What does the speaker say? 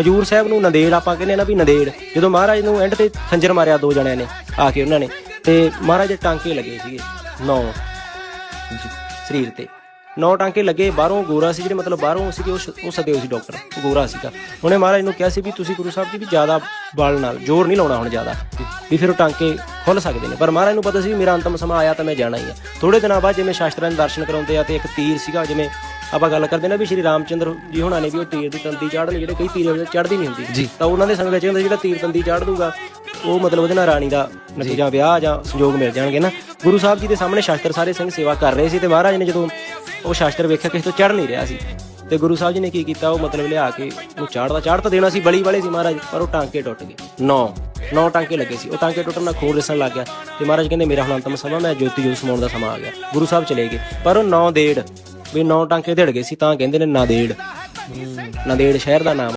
ਹਜੂਰ ਸਾਹਿਬ ਨੂੰ ਨੰਦੇੜ ਆਪਾਂ ਕਹਿੰਦੇ ਆ ਨਾ ਵੀ ਨੰਦੇੜ। ਜਦੋਂ ਮਹਾਰਾਜ ਨੂੰ ਐਂਡ ਤੇ ਖੰਜਰ ਮਾਰਿਆ ਦੋ ਜਣਿਆਂ ਨੇ, ਆ ਕੇ ਉਹਨਾਂ ਨੇ। ਤੇ ਮਹਾਰਾਜ ਦੇ ਟਾਂਕੇ ਲੱਗੇ ਸੀਗੇ, ਨੌ। ਸਰੀਰ ਤੇ। ਨੌ ਟਾਂਕੇ ਲੱਗੇ, ਬਾਹਰੋਂ ਗੋਰਾ ਸੀ, ਜਿਹੜੇ ਮਤਲਬ ਬਾਹਰੋਂ ਸੀਗੇ, ਉਹ ਸ- ਉਹ ਸਦੇ ਹੋਏ ਸੀ ਡਾਕਟਰ, ਗੋਰਾ ਸੀਗਾ। ਉਹਨੇ ਮਹਾਰਾਜ ਨੂੰ ਕਿਹਾ ਸੀ ਵੀ ਤੁਸੀਂ ਗੁਰੂ ਸਾਹਿਬ ਜੀ ਵੀ ਜ਼ਿਆਦਾ ਬਲ ਨਾਲ, ਜ਼ੋਰ ਨਹੀਂ ਲਾਉਣਾ ਹੁਣ ਜ਼ਿਆਦਾ, ਵੀ ਫਿਰ ਉਹ ਟਾਂਕੇ ਖੁੱਲ ਸਕਦੇ ਨੇ। ਪਰ ਮਹਾਰਾਜ ਨੂੰ ਪਤਾ ਸੀ ਮੇਰਾ ਅੰਤਮ ਸਮਾਂ ਆਇਆ ਤਾਂ ਮੈਂ ਜਾਣਾ ਹੀ ਆ। ਥੋੜੇ ਦਿਨਾਂ ਬਾਅਦ ਜਿਵੇਂ ਸ਼ਾਸਤਰਾਂ ਦੇ ਦਰਸ਼ਨ ਕਰਾਉਂਦੇ ਆ ਤੇ ਇੱਕ ਤੀਰ ਸੀਗਾ, ਜਿਵੇਂ ਆਪਾਂ ਗੱਲ ਕਰਦੇ ਨਾ ਵੀ ਸ਼੍ਰੀ ਰਾਮਚੰਦਰ ਜੀ ਹੁਣਾਂ ਨੇ ਵੀ ਉਹ ਤੀਰ ਦੀ ਤੰਦੀ ਚਾੜਨ ਜਿਹੜੇ ਕਈ ਤੀਰ ਚੜਦੀ ਨਹੀਂ ਹੁੰਦੀ। ਤਾਂ ਉਹਨਾਂ ਦੇ ਸਮੇਂ ਵਿੱਚ ਹੁੰਦਾ ਜਿਹੜਾ ਤੀਰ ਤੰਦੀ ਚਾੜ ਦੂਗਾ ਉਹ ਮਤਲਬ ਉਹਦੇ ਨਾਲ ਰਾਣੀ ਦਾ ਨਤੀਜਾ ਵਿਆਹ ਜਾਂ ਸੰਜੋਗ ਮਿਲ ਜਾਣਗੇ ਨਾ। ਗੁਰੂ ਸਾਹਿਬ ਜੀ ਦੇ ਸਾਹਮਣੇ ਸ਼ਾਸਤਰ ਸਾਰੇ ਸਿੰਘ ਸੇਵਾ ਕਰ ਰਹੇ ਸੀ ਤੇ ਮਹਾਰਾਜ ਨੇ ਜਦੋਂ ਉਹ ਸ਼ਾਸਤਰ ਵੇਖਿਆ ਕਿਸੇ ਤੋਂ ਚੜ ਨਹੀਂ ਰਿਹਾ ਸੀ ਤੇ ਗੁਰੂ ਸਾਹਿਬ ਜੀ ਨੇ ਕੀ ਕੀਤਾ? ਉਹ ਮਤਲਬ ਲਿਆ ਕੇ ਉਹ ਚਾੜਦਾ ਚਾੜ ਤਾਂ ਦੇਣਾ ਸੀ ਬਲੀ ਵਾਲੇ ਸੀ ਮਹਾਰਾਜ ਪਰ ਉਹ ਟਾਂਕੇ ਟੁੱਟ ਗਏ। ਨੌ ਨੌ ਟਾਂਕੇ ਲੱਗੇ ਸੀ। ਉਹ ਟਾਂਕੇ ਟੁੱਟਣ ਨਾਲ ਖੂਨ ਰਿਸਣ ਲੱਗ ਗਿਆ ਤੇ ਮਹਾਰਾਜ ਕਹਿੰਦੇ ਮੇਰਾ ਹੁਣ ਅੰਤਮ ਸਮਾਂ ਮੈਂ ਜੋਤੀ ਜੋਤ ਸਮਾਉਣ ਦਾ ਸਮਾਂ ਆ ਗਿਆ। ਗੁਰੂ ਸਾਹਿਬ ਚਲੇ ਗਏ। ਪਰ ਉਹ ਨੌ ਡੇਢ ਵੀ ਨੌ ਟਾਂਕੇ ਢੜ ਗਏ ਸੀ ਤਾਂ ਕਹਿੰਦੇ ਨੇ ਨਾਦੇੜ। ਨਾਦੇੜ ਸ਼ਹਿਰ ਦਾ ਨਾਮ